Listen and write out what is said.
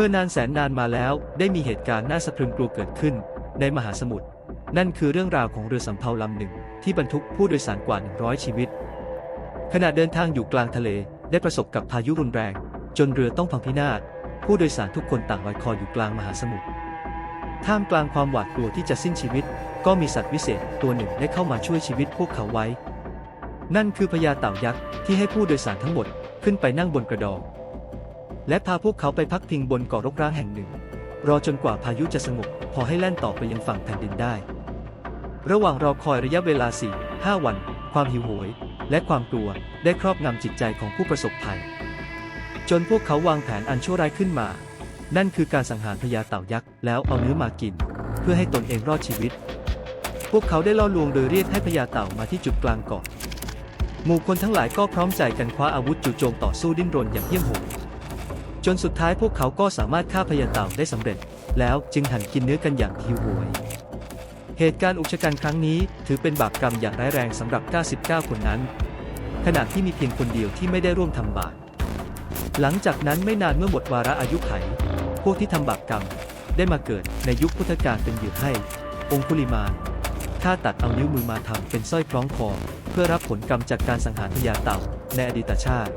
มื่อนานแสนนานมาแล้วได้มีเหตุการณ์น่าสะพรึงกลัวเกิดขึ้น ในมหาสมุทรนั่นคือเรื่องราวของเรือสำเภาลำหนึ่ง ที่บรรทุกผู้โดยสารกว่า 100 ชีวิต ขณะเดินทางอยู่กลางทะเลได้ประสบกับพายุรุนแรง จนเรือต้องพังพินาศผู้โดยสารทุกคนต่างลอยคออยู่กลางมหาสมุทรท่ามกลางความหวาดกลัวที่จะสิ้นชีวิต ก็มีสัตว์วิเศษตัวหนึ่งได้เข้ามาช่วยชีวิตพวกเขาไว้ นั่นคือพญาเต่ายักษ์ที่ให้ผู้โดยสารทั้งหมดขึ้นไปนั่งบนกระดอง และพาพวกเขาไปพักพิงบนเกาะรกร้างแห่งหนึ่ง รอจนกว่าพายุจะสงบ พอให้แล่นต่อไปยังฝั่งแผ่นดินได้ ระหว่างรอคอยระยะเวลา 4 5 วัน ความหิวโหย และความกลัวได้ครอบงำจิตใจของผู้ประสบภัย จนพวกเขาวางแผนอันชั่วร้ายขึ้นมา นั่นคือการสังหารพญาเต่ายักษ์แล้วเอาเนื้อมากิน เพื่อให้ตนเองรอดชีวิต พวกเขาได้ล่อลวงโดยเรียกให้พญาเต่ามาที่จุดกลางเกาะหมู่คนทั้งหลายก็พร้อมใจกันคว้าอาวุธจู่โจมต่อสู้ดิ้นรนอย่างเหี้ยมโหด นสุดท้ายพวกเขาก็สามารถฆ่าพญาเต่าได้สำเร็จ แล้วจึงหั่นกินเนื้อกันอย่างหิวโหย เหตุการณ์อุกชะกันครั้งนี้ ถือเป็นบาปกรรมอย่างร้ายแรงสำหรับ 99 คนนั้น ขณะที่มีเพียงคนเดียวที่ไม่ได้ร่วมทำบาปหลังจากนั้นไม่นานเมื่อหมดวาระอายุไข พวกที่ทำบาปกรรมได้มาเกิดในยุคพุทธกาลเป็นเหยื่อให้ องคุลิมานฆ่าตัดเอานิ้วมือมาทำเป็นสร้อยคล้องคอ เพื่อรับผลกรรมจากการสังหารพญาเต่าในอดีตชาติ